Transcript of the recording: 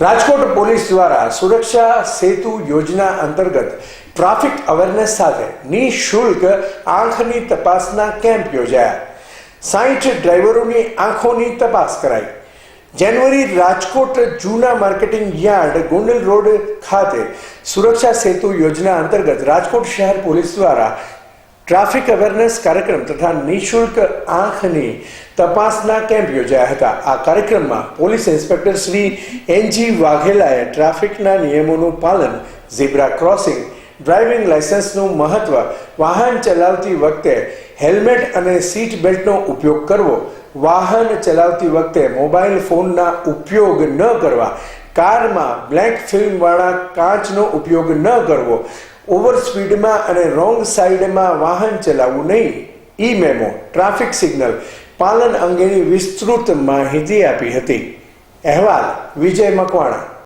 Rajkot police દ્વારા સુરક્ષા સેતુ યોજના અંતર્ગત ટ્રાફિક અવેરનેસ સાથે નિઃશુલ્ક આંખની તપાસના કેમ્પ યોજાયા. સાઠ ડ્રાઈવરોની આંખોની તપાસ કરાઈ. જાન્યુઆરી રાજકોટ જૂના માર્કેટિંગ યાર્ડ ગોંડલ રોડ ખાતે સુરક્ષા સેતુ યોજના અંતર્ગત રાજકોટ શહેર પોલીસ દ્વારા ટ્રાફિક અવેરનેસ કાર્યક્રમ તથા નિઃશુલ્ક આંખની તપાસના કેમ્પ યોજાયા હતા. આ કાર્યક્રમમાં police inspector Shri N G વાઘેલાએ ટ્રાફિકના નિયમોનું પાલન, ઝીબ્રા ક્રોસિંગ, ડ્રાઇવિંગ લાયસન્સનું મહત્વ, વાહન ચલાવતી વખતે હેલ્મેટ અને સીટ બેલ્ટનો ઉપયોગ કરવો, વાહન ચલાવતી વખતે મોબાઈલ ફોનના ઉપયોગ ન કરવા, કારમાં બ્લેક ફિલ્મવાળા કાચનો ઉપયોગ ન કરવો ઓવર સ્પીડમાં અને રોંગ સાઈડમાં વાહન ચલાવવું નહીં. ઈ મેમો ટ્રાફિક સિગ્નલ, પાલન અંગેની વિસ્તૃત માહિતી આપી હતી. અહેવાલ, વિજય મકવાણા.